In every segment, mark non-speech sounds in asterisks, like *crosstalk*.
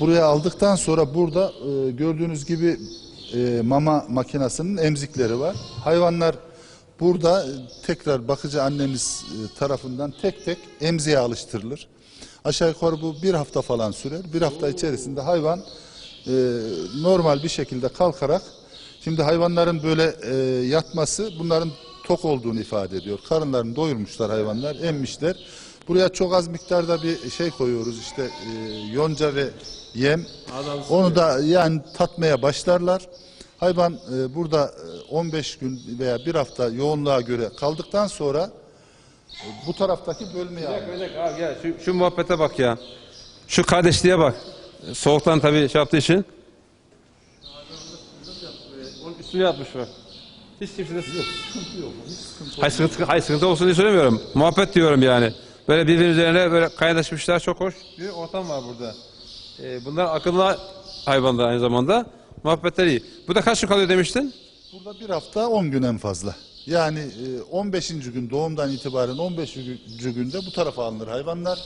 Buraya aldıktan sonra burada e, gördüğünüz gibi e, mama makinasının emzikleri var. Hayvanlar burada e, tekrar bakıcı annemiz e, tarafından tek tek emziğe alıştırılır. Aşağı yukarı bu bir hafta falan sürer. Bir hafta içerisinde hayvan e, normal bir şekilde kalkarak şimdi hayvanların böyle e, yatması bunların tok olduğunu ifade ediyor. Karınlarını doyurmuşlar hayvanlar, emmişler. Buraya çok az miktarda bir şey koyuyoruz işte e, yonca ve yem. Onu da yani tatmaya başlarlar. Hayvan e, burada e, 15 gün veya bir hafta yoğunluğa göre kaldıktan sonra e, bu taraftaki bölmeye dakika, bir dakika. Abi gel şu, şu muhabbete bak ya. Şu kardeşliğe bak. Soğuktan tabii şey yaptığı için. Onun üstüne yatmış bak. Hiç kimse de yok. Sıkıntı yok. Hayır sıkıntı, hayır sıkıntı olsun diye söylemiyorum. Muhabbet diyorum yani. Böyle birbirinin üzerine böyle kaynaşmışlar çok hoş bir ortam var burada. Ee, bunlar akıllı hayvanlar aynı zamanda. Muhabbetler iyi. Burada kaç gün kalıyor demiştin? Burada bir hafta 10 gün en fazla. Yani e, 15. gün doğumdan itibaren 15. günde bu tarafa alınır hayvanlar.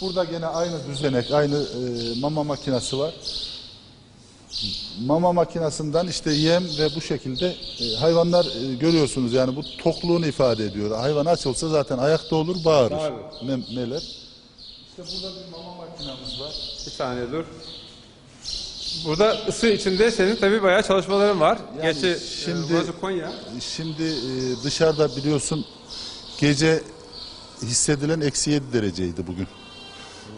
Burada gene aynı düzenek, aynı e, mama makinesi var. Mama makinasından işte yem ve bu şekilde e, hayvanlar e, görüyorsunuz yani bu tokluğunu ifade ediyor. Hayvan aç olsa zaten ayakta olur, bağırır. Bağırır. Meler. İşte burada bir mama makinamız var. Bir saniye dur. Burada ısı içinde senin tabii bayağı çalışmaların var. Yani Gerçi şimdi- şimdi burası Konya. Şimdi e, dışarıda biliyorsun gece hissedilen eksi 7 dereceydi bugün.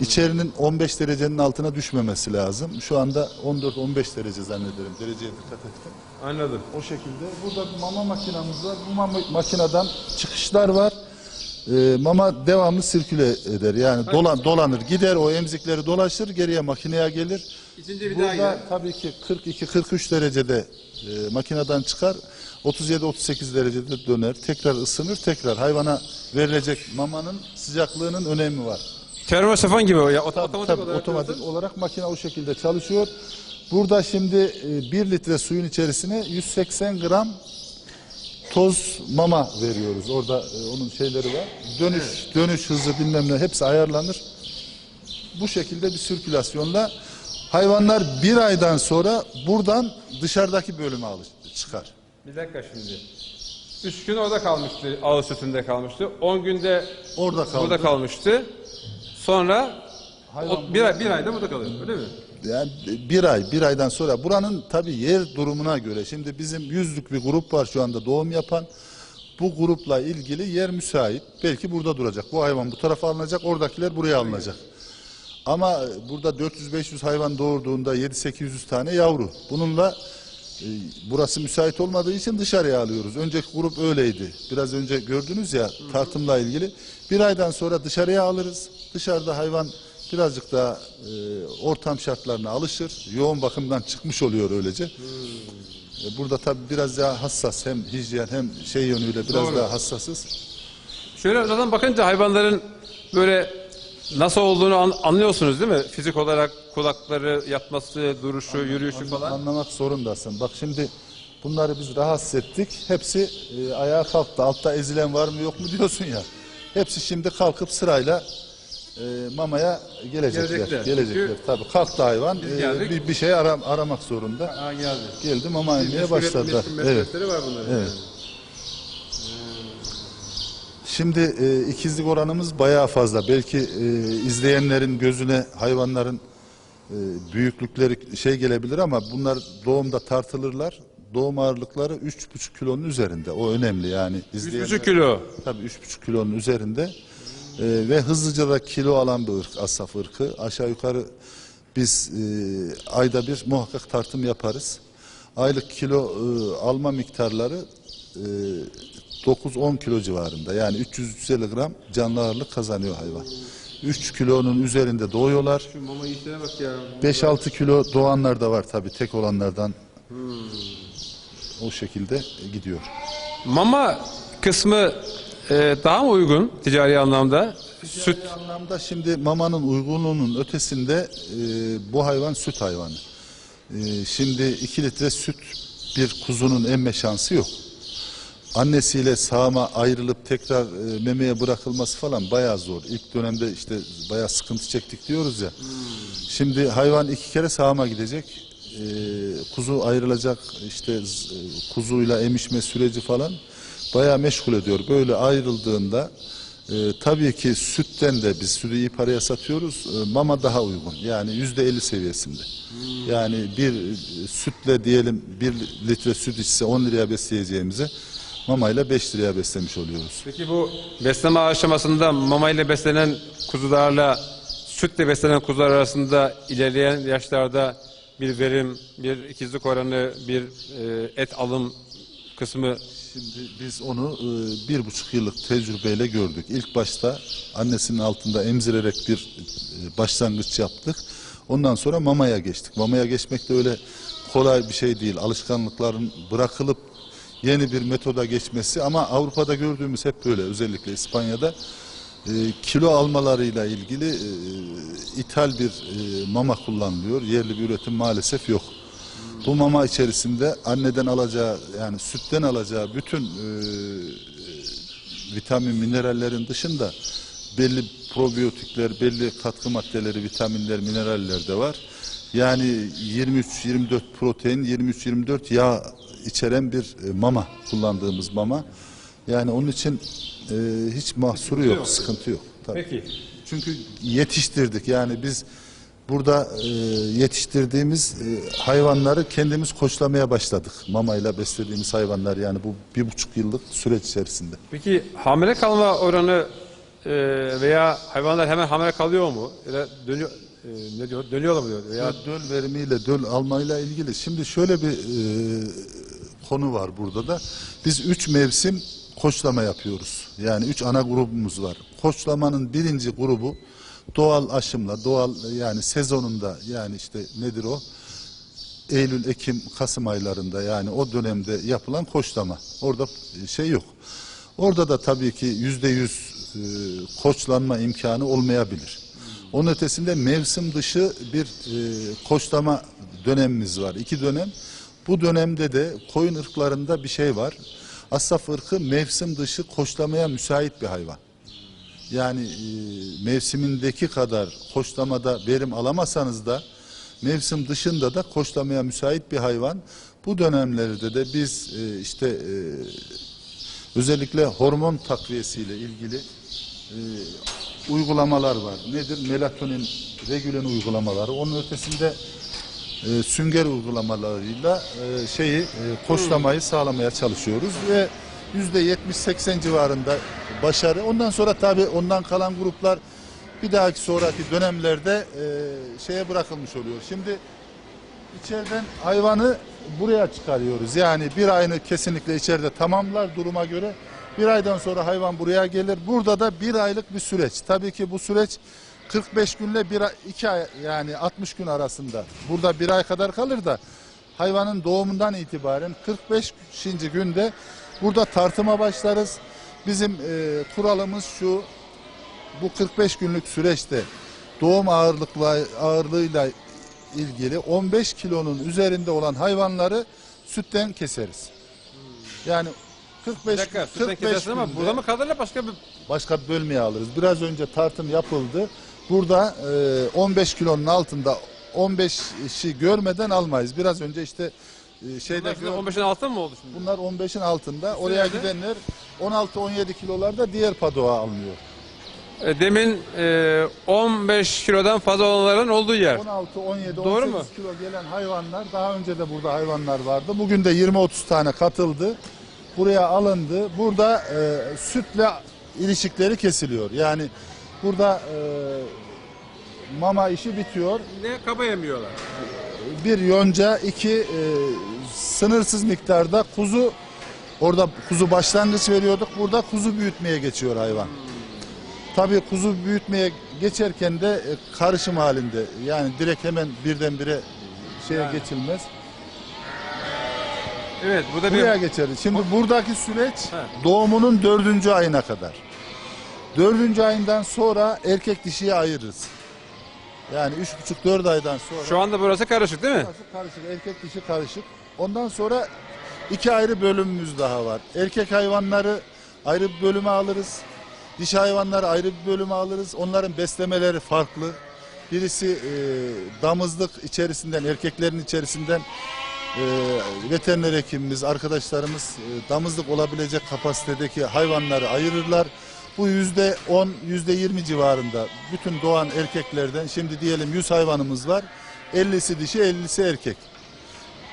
İçerinin 15 derecenin altına düşmemesi lazım. Şu anda 14-15 derece zannederim. Dereceye dikkat ettim. Anladım. O şekilde. Burada bir mama makinamız var. Bu mama makineden çıkışlar var. E, mama devamlı sirküle eder. Yani dolan, dolanır. Gider o emzikleri dolaşır. Geriye makineye gelir. İkinci bir daha Burada gider. tabii ki 42-43 derecede e, makineden çıkar. 37-38 derecede döner. Tekrar ısınır. Tekrar hayvana verilecek mamanın sıcaklığının önemi var. Termosifon gibi o ya. ot- Tabii, otomatik tabii, olarak. otomatik diyorsun. olarak makine o şekilde çalışıyor. Burada şimdi 1 litre suyun içerisine 180 gram toz mama veriyoruz. Orada e, onun şeyleri var. Dönüş dönüş hızı bilmem ne hepsi ayarlanır. Bu şekilde bir sirkülasyonla hayvanlar bir aydan sonra buradan dışarıdaki bölüme alış çıkar. Bir dakika şimdi. Üç gün orada kalmıştı. Ağız sütünde kalmıştı. 10 günde Orada kaldı. burada kalmıştı. Sonra Hayvan o, bir, ay, bir ayda burada kalıyor. Öyle mi? Yani bir ay, bir aydan sonra buranın tabii yer durumuna göre. Şimdi bizim yüzlük bir grup var şu anda doğum yapan. Bu grupla ilgili yer müsait. Belki burada duracak. Bu hayvan bu tarafa alınacak, oradakiler buraya alınacak. Ama burada 400-500 hayvan doğurduğunda 7-800 tane yavru. Bununla e, burası müsait olmadığı için dışarıya alıyoruz. Önceki grup öyleydi. Biraz önce gördünüz ya tartımla ilgili. Bir aydan sonra dışarıya alırız. Dışarıda hayvan birazcık daha e, ortam şartlarına alışır. Yoğun bakımdan çıkmış oluyor öylece. E, Burada tabii biraz daha hassas hem hijyen hem şey yönüyle biraz Doğru. daha hassasız. Şöyle zaten bakınca hayvanların böyle nasıl olduğunu an- anlıyorsunuz değil mi? Fizik olarak kulakları, yatması, duruşu, yürüyüşü falan. Anlamak zorundasın. Bak şimdi bunları biz rahatsız ettik. Hepsi e, ayağa kalktı. Altta ezilen var mı yok mu diyorsun ya. Hepsi şimdi kalkıp sırayla e, mamaya gelecekler. Gelecekler. Gelecekler. Çünkü Tabii kalktı hayvan. biz e, geldik. bir, bir şey aram, aramak zorunda. Aa geldi. Geldi mama emmeye başladılar. Evet. var bunların. Evet. Şimdi e, ikizlik oranımız bayağı fazla. Belki e, izleyenlerin gözüne hayvanların e, büyüklükleri şey gelebilir ama bunlar doğumda tartılırlar. Doğum ağırlıkları 3,5 kilonun üzerinde. O önemli yani. İzleyenler- 3,5 kilo. Tabii 3,5 kilonun üzerinde. E, ve hızlıca da kilo alan bir ırk, asaf ırkı. Aşağı yukarı biz e, ayda bir muhakkak tartım yaparız. Aylık kilo e, alma miktarları e, 9-10 kilo civarında. Yani 300-350 gram canlı ağırlık kazanıyor hayvan. 3 kilonun üzerinde doğuyorlar. Şu mama işlerine bak ya. 5-6 kilo doğanlar da var tabii tek olanlardan. O şekilde gidiyor. Mama kısmı e, daha mı uygun ticari anlamda? Süt. Ticari anlamda şimdi mamanın uygunluğunun ötesinde e, bu hayvan süt hayvanı. E, şimdi 2 litre süt bir kuzunun emme şansı yok. annesiyle sağıma ayrılıp tekrar e, memeye bırakılması falan bayağı zor. İlk dönemde işte bayağı sıkıntı çektik diyoruz ya. Şimdi hayvan iki kere sağıma gidecek. E, kuzu ayrılacak işte e, kuzuyla emişme süreci falan bayağı meşgul ediyor. Böyle ayrıldığında e, tabii ki sütten de biz sütü iyi paraya satıyoruz. E, mama daha uygun. Yani yüzde elli seviyesinde. Yani bir sütle diyelim bir litre süt içse 10 liraya besleyeceğimize mamayla 5 liraya beslemiş oluyoruz. Peki bu besleme aşamasında mama ile beslenen kuzularla sütle beslenen kuzular arasında ilerleyen yaşlarda bir verim, bir ikizlik oranı, bir e, et alım kısmı Şimdi biz onu e, bir buçuk yıllık tecrübeyle gördük. İlk başta annesinin altında emzirerek bir e, başlangıç yaptık. Ondan sonra mamaya geçtik. Mamaya geçmek de öyle kolay bir şey değil. Alışkanlıkların bırakılıp yeni bir metoda geçmesi ama Avrupa'da gördüğümüz hep böyle özellikle İspanya'da e, kilo almalarıyla ilgili e, ithal bir mama kullanılıyor. Yerli bir üretim maalesef yok. Bu mama içerisinde anneden alacağı yani sütten alacağı bütün e, vitamin minerallerin dışında belli probiyotikler, belli katkı maddeleri, vitaminler, mineraller de var. Yani 23-24 protein, 23-24 yağ içeren bir e, mama kullandığımız mama. Yani onun için e, hiç mahsuru yok, sıkıntı yok. Tabii. Peki. Çünkü yetiştirdik yani biz burada e, yetiştirdiğimiz e, hayvanları kendimiz koçlamaya başladık. Mamayla beslediğimiz hayvanlar yani bu bir buçuk yıllık süreç içerisinde. Peki hamile kalma oranı e, veya hayvanlar hemen hamile kalıyor mu? Ya da dönüyor, e, ne diyor? Dönüyorlar mı diyor? Veya Döl verimiyle, döl almayla ilgili şimdi şöyle bir e, konu var burada da. Biz üç mevsim koçlama yapıyoruz. Yani üç ana grubumuz var. Koçlamanın birinci grubu doğal aşımla, doğal yani sezonunda yani işte nedir o? Eylül, Ekim, Kasım aylarında yani o dönemde yapılan koçlama. Orada şey yok. Orada da tabii ki yüzde yüz e, koçlanma imkanı olmayabilir. Onun ötesinde mevsim dışı bir e, koçlama dönemimiz var. İki dönem. Bu dönemde de koyun ırklarında bir şey var. Asaf ırkı mevsim dışı koçlamaya müsait bir hayvan. Yani e, mevsimindeki kadar koçlamada verim alamasanız da mevsim dışında da koçlamaya müsait bir hayvan. Bu dönemlerde de biz e, işte e, özellikle hormon takviyesiyle ilgili e, uygulamalar var. Nedir? Melatonin, regülen uygulamaları. Onun ötesinde e, sünger uygulamalarıyla e, şeyi e, koçlamayı sağlamaya çalışıyoruz ve 70-80 civarında başarı. Ondan sonra tabii ondan kalan gruplar bir dahaki sonraki dönemlerde e, şeye bırakılmış oluyor. Şimdi içeriden hayvanı buraya çıkarıyoruz. Yani bir ayını kesinlikle içeride tamamlar duruma göre. Bir aydan sonra hayvan buraya gelir. Burada da bir aylık bir süreç. Tabii ki bu süreç 45 günle bir iki ay yani 60 gün arasında. Burada bir ay kadar kalır da hayvanın doğumundan itibaren 45. günde burada tartıma başlarız. Bizim e, kuralımız şu bu 45 günlük süreçte doğum ağırlıkla ağırlığıyla ilgili 15 kilonun üzerinde olan hayvanları sütten keseriz. Yani 45 bir dakika, sütten 45 kesersin ama günde burada mı kalırlar başka bir... başka bir bölmeye alırız. Biraz önce tartım yapıldı. Burada e, 15 kilonun altında 15'i görmeden almayız. Biraz önce işte e, Bunlar gör- 15'in altı mı oldu şimdi? bunlar 15'in altında. Oraya nerede? gidenler 16-17 kilolarda diğer padoğa alınıyor. E, Demin e, 15 kilodan fazla olanların olduğu yer. 16, 17, Doğru 18 mu? kilo gelen hayvanlar daha önce de burada hayvanlar vardı. Bugün de 20-30 tane katıldı. Buraya alındı. Burada e, sütle ilişikleri kesiliyor. Yani burada e, mama işi bitiyor. Ne kaba yemiyorlar. Bir yonca, iki e, sınırsız miktarda kuzu orada kuzu başlangıç veriyorduk. Burada kuzu büyütmeye geçiyor hayvan. Tabii kuzu büyütmeye geçerken de e, karışım halinde. Yani direkt hemen birdenbire şeye Yani. geçilmez. Evet burada bir... Buraya geçeriz. Şimdi buradaki süreç He. doğumunun dördüncü ayına kadar. Dördüncü ayından sonra erkek dişiye ayırırız. Yani üç buçuk dört aydan sonra. Şu anda burası karışık değil mi? Burası karışık, erkek dişi karışık. Ondan sonra iki ayrı bölümümüz daha var. Erkek hayvanları ayrı bir bölüme alırız. Dişi hayvanları ayrı bir bölüme alırız. Onların beslemeleri farklı. Birisi e, damızlık içerisinden, erkeklerin içerisinden e, veteriner hekimimiz, arkadaşlarımız e, damızlık olabilecek kapasitedeki hayvanları ayırırlar. Bu yüzde 10, yüzde 20 civarında bütün doğan erkeklerden şimdi diyelim 100 hayvanımız var. 50'si dişi, 50'si erkek.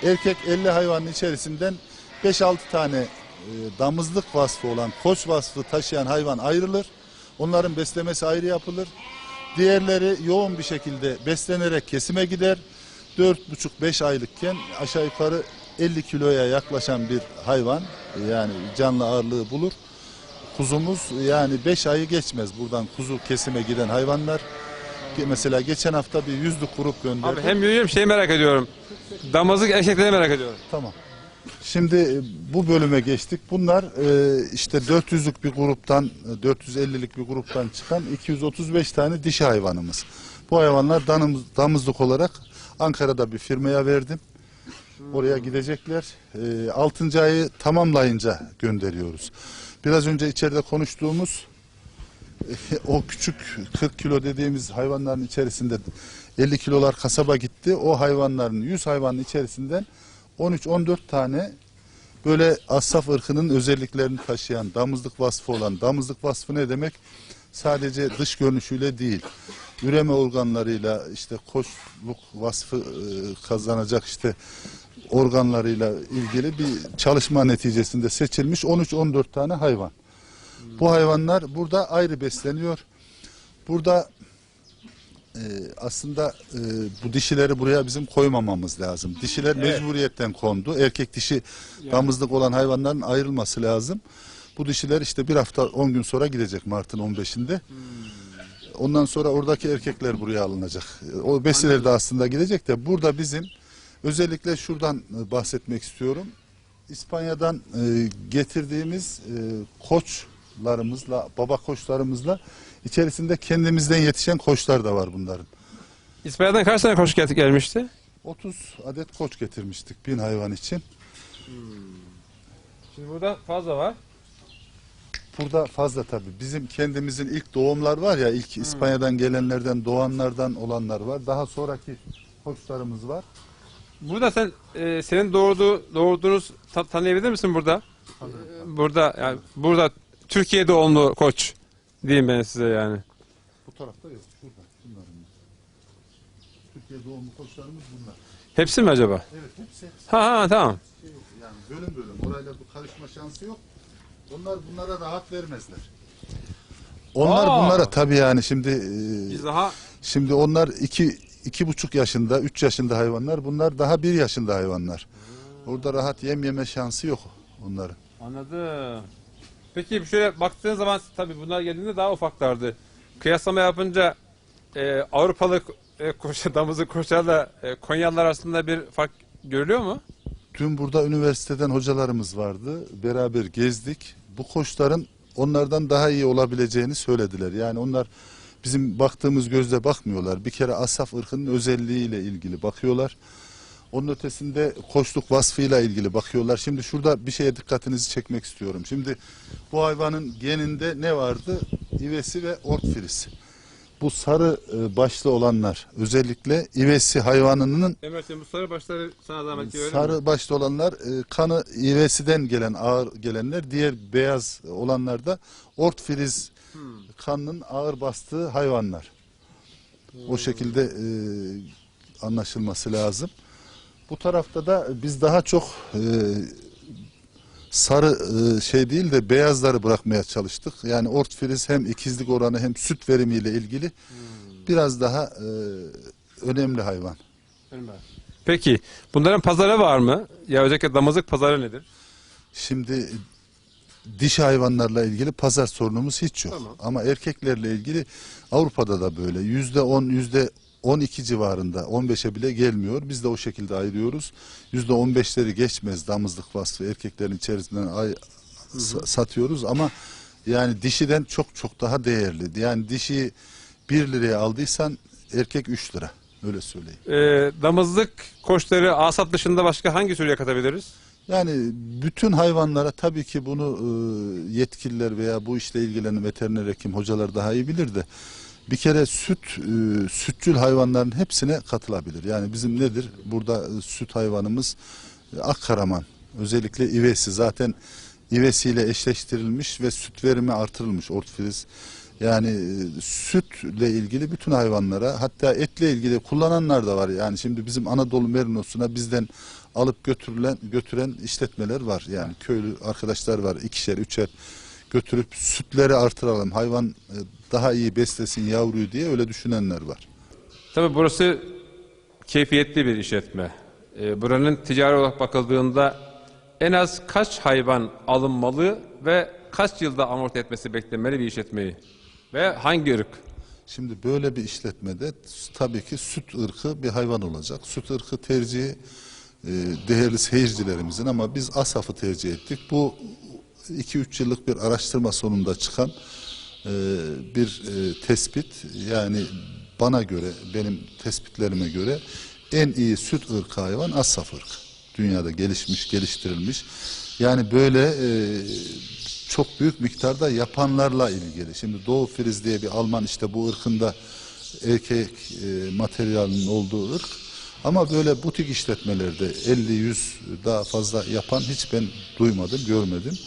Erkek 50 hayvanın içerisinden 5-6 tane e, damızlık vasfı olan koç vasfı taşıyan hayvan ayrılır. Onların beslemesi ayrı yapılır. Diğerleri yoğun bir şekilde beslenerek kesime gider. 4,5-5 aylıkken aşağı yukarı 50 kiloya yaklaşan bir hayvan yani canlı ağırlığı bulur. Kuzumuz yani 5 ayı geçmez buradan kuzu kesime giden hayvanlar. Mesela geçen hafta bir yüzlük grup gönderdik. Abi hem yürüyorum şeyi merak ediyorum. Damızlık erkekleri merak ediyorum. Tamam. Şimdi e, bu bölüme geçtik. Bunlar e, işte 400'lük bir gruptan, e, 450'lik bir gruptan çıkan 235 tane dişi hayvanımız. Bu hayvanlar danımız, damızlık olarak Ankara'da bir firmaya verdim. Oraya gidecekler. E, 6. ayı tamamlayınca gönderiyoruz. Biraz önce içeride konuştuğumuz *laughs* o küçük 40 kilo dediğimiz hayvanların içerisinde 50 kilolar kasaba gitti. O hayvanların 100 hayvanın içerisinden 13-14 tane böyle asaf ırkının özelliklerini taşıyan damızlık vasfı olan damızlık vasfı ne demek? Sadece dış görünüşüyle değil. Üreme organlarıyla işte koçluk vasfı e, kazanacak işte organlarıyla ilgili bir çalışma neticesinde seçilmiş 13-14 tane hayvan. Bu hayvanlar burada ayrı besleniyor. Burada e, aslında e, bu dişileri buraya bizim koymamamız lazım. Dişiler Evet. mecburiyetten kondu. Erkek dişi damızlık olan hayvanların ayrılması lazım. Bu dişiler işte bir hafta 10 gün sonra gidecek Mart'ın 15'inde. Ondan sonra oradaki erkekler buraya alınacak. O besiler de aslında gidecek de burada bizim özellikle şuradan e, bahsetmek istiyorum. İspanya'dan e, getirdiğimiz e, koçlarımızla, baba koçlarımızla içerisinde kendimizden yetişen koçlar da var bunların. İspanya'dan kaç tane koç gel- gelmişti? 30 adet koç getirmiştik bin hayvan için. Şimdi burada fazla var. Burada fazla tabii. Bizim kendimizin ilk doğumlar var ya, ilk İspanya'dan gelenlerden, doğanlardan olanlar var. Daha sonraki koçlarımız var. Burada sen e, senin doğurduğu doğurduğunuz ta- tanıyabilir misin burada? Burada yani burada Türkiye doğumlu koç diyeyim ben size yani. Bu tarafta yok. Burada. Bunların. Türkiye doğumlu koçlarımız bunlar. Hepsi mi acaba? Evet hepsi Ha ha tamam. şey yok. Yani bölüm bölüm. Orayla bu karışma şansı yok. Onlar bunlara rahat vermezler. Onlar Aa! bunlara tabii yani şimdi e, Biz daha şimdi onlar iki iki buçuk yaşında, üç yaşında hayvanlar. Bunlar daha bir yaşında hayvanlar. Orada rahat yem yeme şansı yok onların. anladım. Peki şöyle baktığın zaman tabii bunlar geldiğinde daha ufaklardı. Kıyaslama yapınca e, Avrupalı e, koç, damızlık koçlarla e, Konyalılar arasında bir fark görülüyor mu? Dün burada üniversiteden hocalarımız vardı. Beraber gezdik. Bu koçların onlardan daha iyi olabileceğini söylediler. Yani onlar bizim baktığımız gözle bakmıyorlar. Bir kere asaf ırkının özelliğiyle ilgili bakıyorlar. Onun ötesinde koçluk vasfıyla ilgili bakıyorlar. Şimdi şurada bir şeye dikkatinizi çekmek istiyorum. Şimdi bu hayvanın geninde ne vardı? İvesi ve ortfirisi. Bu sarı e, başlı olanlar özellikle ivesi hayvanının Evet bu sarı başları sana zahmet öyle mi? Sarı başlı olanlar e, kanı ivesiden gelen ağır gelenler, diğer beyaz olanlar da ortfriz kanının ağır bastığı hayvanlar. O şekilde e, anlaşılması lazım. Bu tarafta da biz daha çok e, sarı e, şey değil de beyazları bırakmaya çalıştık. Yani ortfriz hem ikizlik oranı hem süt verimiyle ilgili biraz daha e, önemli hayvan. Peki bunların pazarı var mı? Ya özellikle damızlık pazarı nedir? Şimdi diş hayvanlarla ilgili pazar sorunumuz hiç yok. Tamam. Ama erkeklerle ilgili Avrupa'da da böyle yüzde on, yüzde 12 civarında 15'e bile gelmiyor. Biz de o şekilde ayırıyoruz. Yüzde 15'leri geçmez damızlık vasfı erkeklerin içerisinden ay, sa- satıyoruz ama yani dişiden çok çok daha değerli. Yani dişi 1 liraya aldıysan erkek 3 lira. Öyle söyleyeyim. Ee, damızlık koçları asat dışında başka hangi sürüye katabiliriz? Yani bütün hayvanlara tabii ki bunu e, yetkililer veya bu işle ilgilenen veteriner hekim hocalar daha iyi bilir de bir kere süt e, sütçül hayvanların hepsine katılabilir. Yani bizim nedir? Burada e, süt hayvanımız e, Akkaraman. Özellikle ivesi zaten ivesiyle eşleştirilmiş ve süt verimi artırılmış ortofriz. Yani e, sütle ilgili bütün hayvanlara hatta etle ilgili kullananlar da var. Yani şimdi bizim Anadolu Merinos'una bizden alıp götürülen götüren işletmeler var. Yani köylü arkadaşlar var. ikişer, üçer götürüp sütleri artıralım. Hayvan e, daha iyi beslesin yavruyu diye öyle düşünenler var. Tabii burası keyfiyetli bir işletme. Ee, buranın ticari olarak bakıldığında en az kaç hayvan alınmalı ve kaç yılda amorti etmesi beklenmeli bir işletmeyi? Ve hangi ırk? Şimdi böyle bir işletmede tabii ki süt ırkı bir hayvan olacak. Süt ırkı tercihi e, değerli seyircilerimizin ama biz Asaf'ı tercih ettik. Bu 2-3 yıllık bir araştırma sonunda çıkan e, bir e, tespit. Yani bana göre, benim tespitlerime göre en iyi süt ırkı hayvan Asaf ırkı. Dünyada gelişmiş, geliştirilmiş. Yani böyle çok büyük miktarda yapanlarla ilgili. Şimdi Doğu Friz diye bir Alman işte bu ırkında erkek e, materyalinin olduğu ırk. Ama böyle butik işletmelerde 50-100 daha fazla yapan hiç ben duymadım, görmedim.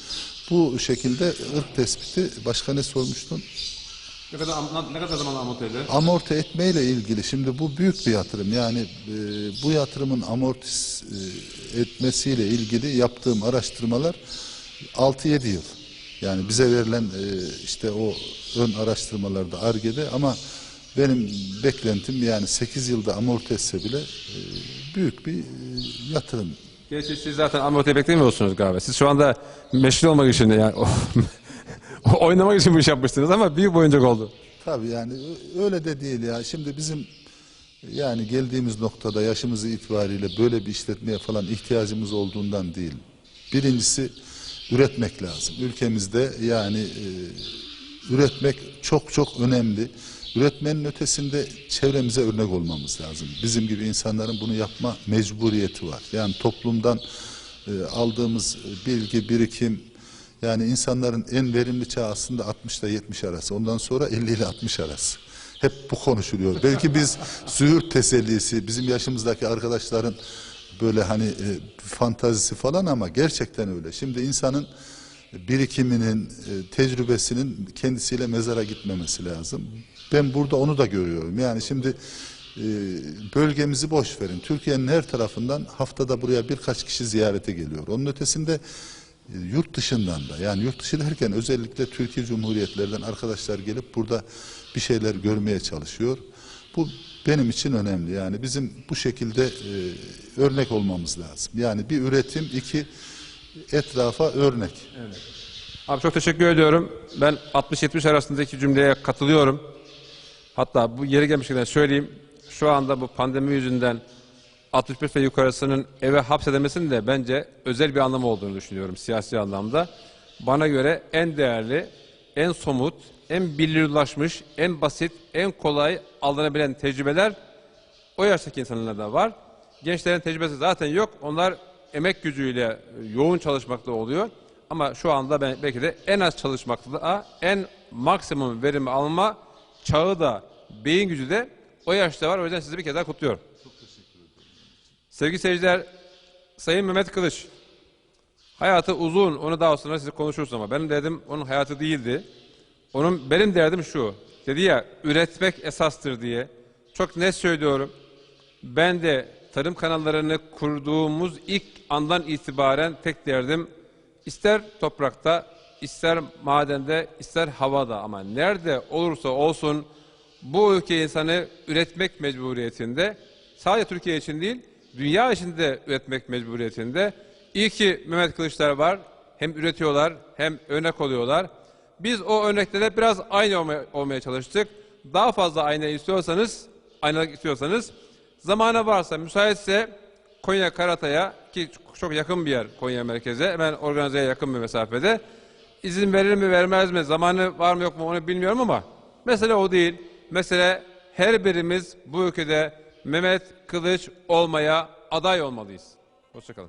Bu şekilde ırk tespiti başka ne sormuştun? Ne kadar, ne kadar zaman amorti eder? Amorti etmeyle ilgili şimdi bu büyük bir yatırım. Yani e, bu yatırımın amortis e, etmesiyle ilgili yaptığım araştırmalar 6-7 yıl. Yani bize verilen e, işte o ön araştırmalarda ARGE'de ama benim beklentim yani 8 yılda amorti etse bile e, büyük bir e, yatırım. Gerçi siz zaten amorti beklemiyorsunuz galiba. Siz şu anda meşhur olmak için yani *laughs* oynamak için bu iş yapmıştınız ama büyük bir oyuncak oldu. Tabii yani öyle de değil ya. Şimdi bizim yani geldiğimiz noktada yaşımız itibariyle böyle bir işletmeye falan ihtiyacımız olduğundan değil. Birincisi üretmek lazım. Ülkemizde yani e, üretmek çok çok önemli. Üretmenin ötesinde çevremize örnek olmamız lazım. Bizim gibi insanların bunu yapma mecburiyeti var. Yani toplumdan e, aldığımız bilgi, birikim, yani insanların en verimli çağı aslında 60 ile 70 arası. Ondan sonra 50 ile 60 arası. Hep bu konuşuluyor. Belki biz züğürt tesellisi, bizim yaşımızdaki arkadaşların böyle hani e, fantazisi falan ama gerçekten öyle. Şimdi insanın birikiminin, e, tecrübesinin kendisiyle mezara gitmemesi lazım. Ben burada onu da görüyorum. Yani şimdi e, bölgemizi boş verin. Türkiye'nin her tarafından haftada buraya birkaç kişi ziyarete geliyor. Onun ötesinde e, yurt dışından da yani yurt dışı derken özellikle Türkiye Cumhuriyetlerden arkadaşlar gelip burada bir şeyler görmeye çalışıyor. Bu benim için önemli. Yani bizim bu şekilde e, örnek olmamız lazım. Yani bir üretim, iki etrafa örnek. Abi çok teşekkür ediyorum. Ben 60-70 arasındaki cümleye katılıyorum. Hatta bu yeri gelmişken söyleyeyim. Şu anda bu pandemi yüzünden 65 ve yukarısının eve hapsedilmesinin de bence özel bir anlamı olduğunu düşünüyorum siyasi anlamda. Bana göre en değerli, en somut, en bilinirlaşmış, en basit, en kolay alınabilen tecrübeler o yaştaki insanlarda var. Gençlerin tecrübesi zaten yok. Onlar emek gücüyle yoğun çalışmakta oluyor. Ama şu anda ben belki de en az çalışmakta, en maksimum verimi alma çağı da, beyin gücü de o yaşta var. O yüzden sizi bir kez daha kutluyorum. Sevgili seyirciler, Sayın Mehmet Kılıç, hayatı uzun, onu daha sonra siz konuşuruz ama benim derdim onun hayatı değildi. Onun benim derdim şu, dedi ya üretmek esastır diye. Çok net söylüyorum. Ben de tarım kanallarını kurduğumuz ilk andan itibaren tek derdim ister toprakta, ister madende, ister havada ama nerede olursa olsun bu ülke insanı üretmek mecburiyetinde. Sadece Türkiye için değil, dünya için de üretmek mecburiyetinde. İyi ki Mehmet Kılıçlar var. Hem üretiyorlar hem örnek oluyorlar. Biz o örneklere biraz aynı olmaya, çalıştık. Daha fazla aynı istiyorsanız, aynalık istiyorsanız zamanı varsa, müsaitse Konya Karatay'a ki çok yakın bir yer Konya merkeze, hemen organizeye yakın bir mesafede. İzin verir mi vermez mi, zamanı var mı yok mu onu bilmiyorum ama mesele o değil. Mesele her birimiz bu ülkede Mehmet Kılıç olmaya aday olmalıyız. Hoşçakalın.